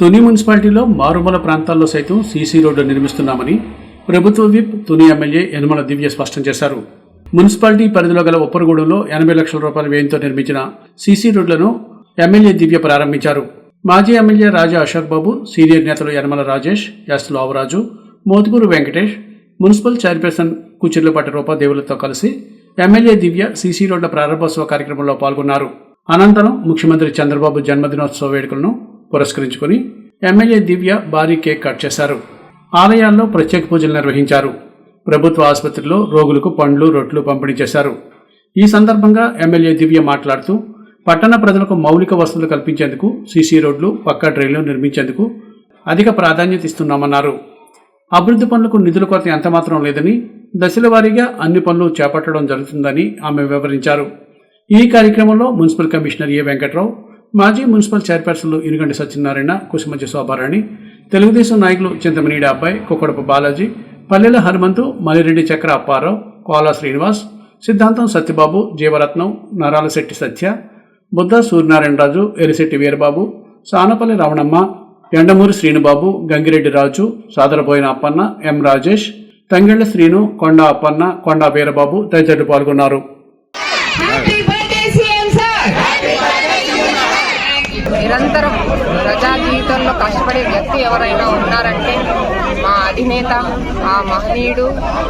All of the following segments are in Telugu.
తుని మున్సిపాలిటీలో మారుమూల ప్రాంతాల్లో సైతం సీసీ రోడ్డు నిర్మిస్తున్నామని ప్రభుత్వ విప్ తుని ఎమ్మెల్యే యనమల దివ్య స్పష్టం చేశారు. మున్సిపాలిటీ పరిధిలో గల ఉప్పరగూడెంలో ఎనభై లక్షల రూపాయల వ్యయంతో నిర్మించిన సీసీ రోడ్లను ఎమ్మెల్యే దివ్య ప్రారంభించారు. మాజీ ఎమ్మెల్యే రాజా అశోక్ బాబు సీనియర్ నేతలు Yanamala Rajesh S Lovaraju Motukuru Venkatesh municipal chairperson Kuchirlapati రూపాదేవులతో కలిసి ఎమ్మెల్యే దివ్య సీసీ రోడ్ల ప్రారంభోత్సవ కార్యక్రమంలో పాల్గొన్నారు. అనంతరం ముఖ్యమంత్రి చంద్రబాబు జన్మదినోత్సవ వేడుకలను పురస్కరించుకుని ఎమ్మెల్యే దివ్య భారీ కేక్ కట్ చేశారు. ఆలయాల్లో ప్రత్యేక పూజలు నిర్వహించారు. ప్రభుత్వ ఆసుపత్రిలో రోగులకు పండ్లు రొట్లు పంపిణీ చేశారు. ఈ సందర్భంగా ఎమ్మెల్యే దివ్య మాట్లాడుతూ పట్టణ ప్రజలకు మౌలిక వసతులు కల్పించేందుకు సీసీ రోడ్లు పక్కా డ్రైన్లు నిర్మించేందుకు అధిక ప్రాధాన్యత ఇస్తున్నామన్నారు. అభివృద్ధి పనులకు నిధుల కొరత ఎంతమాత్రం లేదని దశల వారీగా అన్ని పనులు చేపట్టడం జరుగుతుందని ఆమె వివరించారు. ఈ కార్యక్రమంలో మున్సిపల్ కమిషనర్ ఏ వెంకట్రావు మాజీ మున్సిపల్ చైర్పర్సన్లు ఇనుగంటి సత్యనారాయణ కుసుమంచి శోభారాణి తెలుగుదేశం నాయకులు చింతమనేడి అబ్బాయి కుక్కడపు బాలాజీ పల్లెల హనుమంతు మలిరెడ్డి చక్ర అప్పారావు కోలా శ్రీనివాస్ సిద్ధాంతం సత్యబాబు జీవరత్నం నరాలశెట్టి సత్య బుద్ధ సూర్యనారాయణరాజు ఎరిశెట్టి వీరబాబు సానపల్లి రమణమ్మ ఎండమూరి శ్రీనుబాబు గంగిరెడ్డి రాజు సాదరబోయిన అప్పన్న ఎం రాజేష్ తంగెళ్ళ శ్రీను కొండ అప్పన్న కొండ వీరబాబు తదితరులు పాల్గొన్నారు. జీవితంలో కష్టపడే వ్యక్తి ఎవరైనా ఉన్నారంటే మా అధినేత మా మహనీయుడు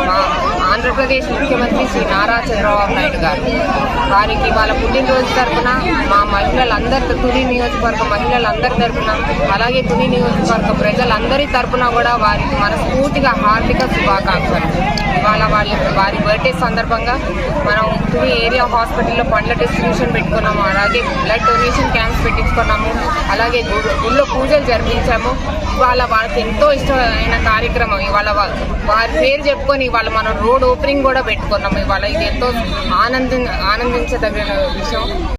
మా ఆంధ్రప్రదేశ్ ముఖ్యమంత్రి శ్రీ నారా చంద్రబాబు నాయుడు గారు. వారికి వాళ్ళ పుట్టినరోజు తరఫున మా మహిళలందరి తుని నియోజకవర్గ మహిళలందరి తరపున అలాగే తుని నియోజకవర్గ ప్రజలందరి తరఫున కూడా వారికి మనస్ఫూర్తిగా హార్దిక శుభాకాంక్షలు. ఇవాళ వాళ్ళ వారి బర్త్డే సందర్భంగా మనం తుని ఏరియా హాస్పిటల్లో పండ్ల డిస్ట్రిబ్యూషన్ పెట్టుకున్నాము అలాగే బ్లడ్ డొనేషన్ క్యాంప్స్ పెట్టించుకున్నాము అలాగే గుళ్ళో పూజలు జరిపించాము. ఇవాళ వాళ్ళకి ఎంతో ఇష్టమైన కార్యక్రమం. ఇవాళ వారి పేరు చెప్పుకొని ఇవాళ మనం రోడ్ ఓపెనింగ్ కూడా పెట్టుకున్నాం ఇవాళ. ఇది ఎంతో ఆనంద ఆనందించదగిన విషయం.